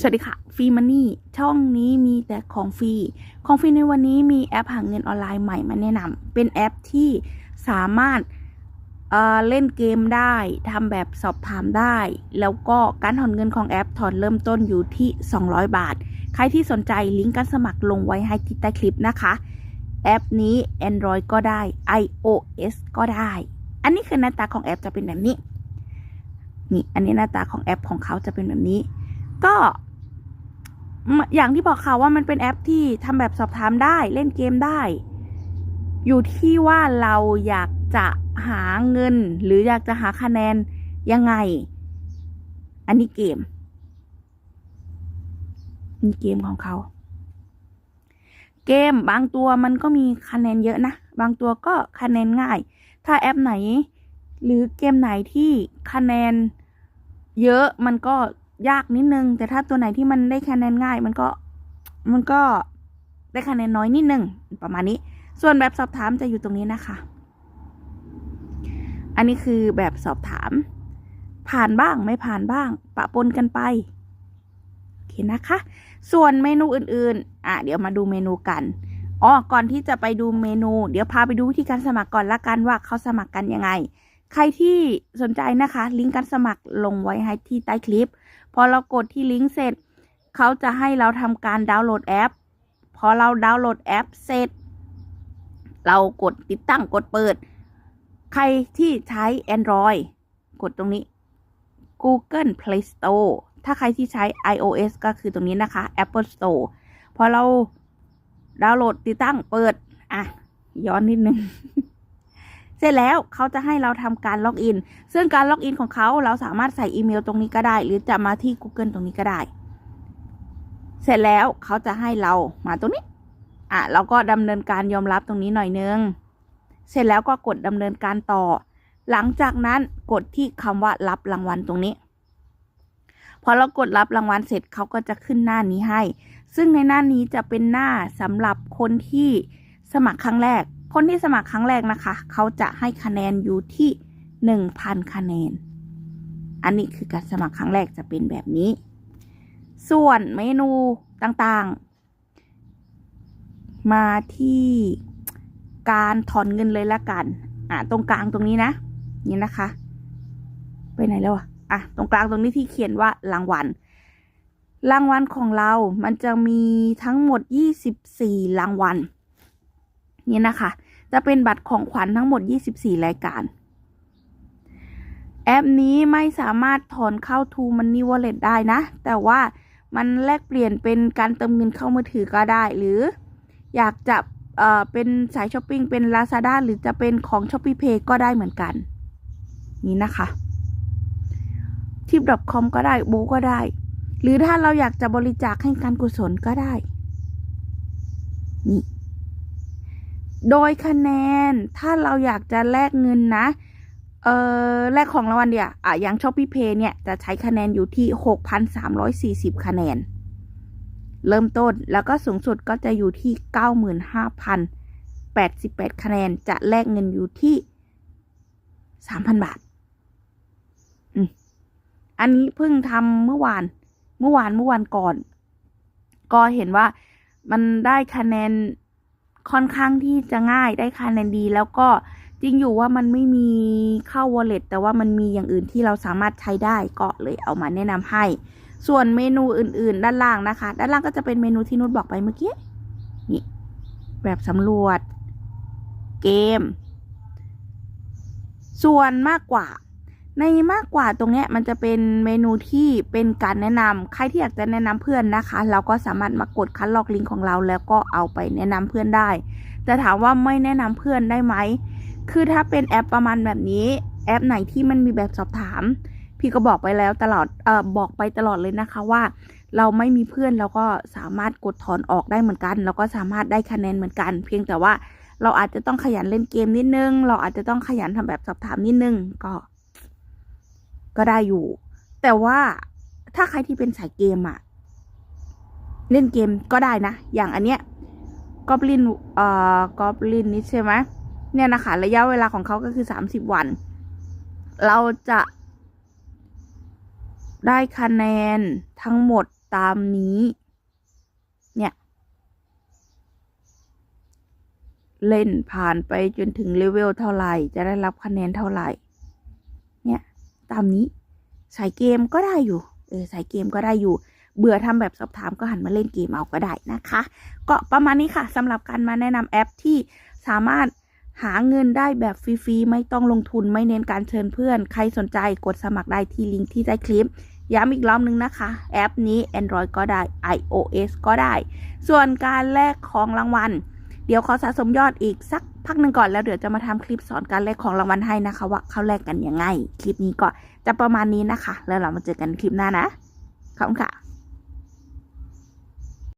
สวัสดีค่ะฟรีมันนี่ช่องนี้มีแต่ของฟรี ของฟรีในวันนี้มีแอปหาเงินออนไลน์ใหม่มาแนะนำเป็นแอปที่สามารถเเล่นเกมได้ทำแบบสอบถามได้ แล้วก็การถอนเงินของแอปถอนเริ่มต้นอยู่ที่ 200 บาท ใครที่สนใจลิงก์การสมัครลงไว้ให้ที่ใต้คลิปนะคะ แอปนี้ Android ก็ได้ iOS ก็ได้ อันนี้คือหน้าตาของแอปจะเป็นแบบนี้นี่อันนี้หน้าตาของแอปของเขาจะเป็นแบบนี้ ก็ อย่างที่บอกค่ะว่ามันเป็นแอปที่ทำแบบสอบถามได้เล่นเกมได้ อยู่ที่ว่าเราอยากจะหาเงิน หรืออยากจะหาคะแนนยังไง อันนี้เกมนี่เกมของเขา เกมบางตัวมันก็มีคะแนนเยอะนะ บางตัวก็คะแนนง่าย ถ้าแอปไหน หรือเกมไหนที่คะแนนเยอะมันก็ ยากนิดนึง แต่ถ้าตัวไหนที่มันได้คะแนนง่าย มันก็มันก็ได้คะแนนน้อยนิดนึงประมาณนี้ ส่วนแบบสอบถามจะอยู่ตรงนี้นะคะ อันนี้คือแบบสอบถาม ผ่านบ้างไม่ผ่านบ้าง ปะปนกันไปโอเคนะคะ ส่วนเมนูอื่นๆอะเดี๋ยวมาดูเมนูกันอ๋อก่อนที่จะไปดูเมนู เดี๋ยวพาไปดูวิธีการสมัครก่อนละกันว่าเขาสมัครกันยังไง ใครที่สนใจนะคะ ลิงก์การสมัครลงไว้ให้ที่ใต้คลิป พอเรากดที่ลิงก์เสร็จ เขาจะให้เราทำการดาวน์โหลดแอป พอเราดาวน์โหลดแอปเสร็จ เรากดติดตั้งกดเปิด ใครที่ใช้ Android กดตรงนี้ Google Play Store ถ้าใครที่ใช้ iOS ก็คือตรงนี้นะคะ Apple Store พอเราดาวน์โหลดติดตั้งเปิด อะ ย้อนนิดนึง เสร็จแล้วเขาจะให้เราทำการล็อกอิน ซึ่งการล็อกอินของเขาเราสามารถใส่อีเมลตรงนี้ก็ได้ หรือจะมาที่ Google ตรงนี้ก็ได้ เสร็จแล้วเขาจะให้เรามาตรงนี้ อะเราก็ดำเนินการยอมรับตรงนี้หน่อยนึง เสร็จแล้วก็กดดำเนินการต่อ หลังจากนั้นกดที่คำว่ารับรางวัลตรงนี้ พอเรากดรับรางวัลเสร็จเขาก็จะขึ้นหน้านี้ให้ ซึ่งในหน้านี้จะเป็นหน้าสำหรับคนที่สมัครครั้งแรก คนที่สมัครครั้งแรกนะคะ เขาจะให้คะแนนอยู่ที่หนึ่งพันคะแนน อันนี้คือการสมัครครั้งแรกจะเป็นแบบนี้ ส่วนเมนูต่างๆ มาที่การถอนเงินเลยละกัน อะตรงกลางตรงนี้นะ นี่นะคะ ไปไหนแล้วอะอะ ตรงกลางตรงนี้ที่เขียนว่ารางวัล รางวัลของเรา มันจะมีทั้งหมด 24 รางวัล นี่นะคะ จะเป็นบัตรของขวัญทั้งหมด 24 รายการ แอปนี้ไม่สามารถถอนเข้า To Money Wallet ได้นะ แต่ว่ามันแลกเปลี่ยนเป็นการเติมเงินเข้ามือถือก็ได้ หรืออยากจะเอ่อเป็นสายช้อปปิ้งเป็น Lazada หรือจะเป็นของ s h o p e e Pay ก็ได้เหมือนกัน นี่นะคะทิป .com ก็ได้โบก็ได้ หรือถ้าเราอยากจะบริจาคให้การกุศลก็ได้ นี่ โดยคะแนนถ้าเราอยากจะแลกเงินนะ เออแลกของรางวัลเดียวอะอย่าง s h o p e e Pay เนี่ย จะใช้คะแนนอยู่ที่ 6,340 คะแนน เริ่มต้นแล้วก็สูงสุดก็จะอยู่ที่ 95,088 คะแนน จะแลกเงินอยู่ที่ 3,000 บาท อันนี้เพิ่งทำเมื่อวาน เมื่อวานเมื่อวานก่อน ก็เห็นว่ามันได้คะแนน ค่อนข้างที่จะง่ายได้คะแนนดี แล้วก็จริงอยู่ว่ามันไม่มีเข้า wallet แต่ว่ามันมีอย่างอื่นที่เราสามารถใช้ได้ก็เลยเอามาแนะนำให้ ส่วนเมนูอื่น ๆ ด้านล่างนะคะ ด้านล่างก็จะเป็นเมนูที่นุชบอกไปเมื่อกี้นี่แบบสำรวจเกม ส่วนมากกว่า ในมากกว่าตรงนี้มันจะเป็นเมนูที่เป็นการแนะนำใครที่อยากจะแนะนำเพื่อนนะคะ เราก็สามารถมากดคัดลอกลิงก์ของเราแล้วก็เอาไปแนะนำเพื่อนได้แต่ถามว่าไม่แนะนำเพื่อนได้ไหม คือถ้าเป็นแอปประมาณแบบนี้ แอปไหนที่มันมีแบบสอบถาม พี่ก็บอกไปแล้วตลอดเออบอกไปตลอดเลยนะคะว่า เราไม่มีเพื่อนเราก็สามารถกดถอนออกได้เหมือนกัน เราก็สามารถได้คะแนนเหมือนกัน เพียงแต่ว่าเราอาจจะต้องขยันเล่นเกมนิดนึง เราอาจจะต้องขยันทำแบบสอบถามนิดนึงก็ ก็ได้อยู่ แต่ว่าถ้าใครที่เป็นสายเกมอะเล่นเกมก็ได้นะ อย่างอันเนี้ยกอบลินเอ่อกอบลินนี่ใช่ไหมเนี่ยนะคะ ระยะเวลาของเขาก็คือสามสิบวัน เราจะได้คะแนนทั้งหมดตามนี้ เนี่ย เล่นผ่านไปจนถึงเลเวลเท่าไหร่ จะได้รับคะแนนเท่าไหร่ ตามนี้ สายเกมก็ได้อยู่ เออสายเกมก็ได้อยู่ เบื่อทำแบบสอบถามก็หันมาเล่นเกมเอาก็ได้นะคะ ก็ประมาณนี้ค่ะสำหรับการมาแนะนำแอปที่สามารถหาเงินได้แบบฟรีๆ ไม่ต้องลงทุนไม่เน้นการเชิญเพื่อน ใครสนใจกดสมัครได้ที่ลิงก์ที่ใต้คลิป ย้ำอีกรอบนึงนะคะ แอปนี้ Android ก็ได้ iOS ก็ได้ ส่วนการแลกของรางวัล เดี๋ยวขอสะสมยอดอีกสักพักหนึ่งก่อนแล้วเดี๋ยวจะมาทำคลิปสอนการแลกของรางวัลให้นะคะ ว่าเขาแลกกันยังไง คลิปนี้ก็จะประมาณนี้นะคะ แล้วเรามาเจอกันคลิปหน้านะขอบคุณค่ะ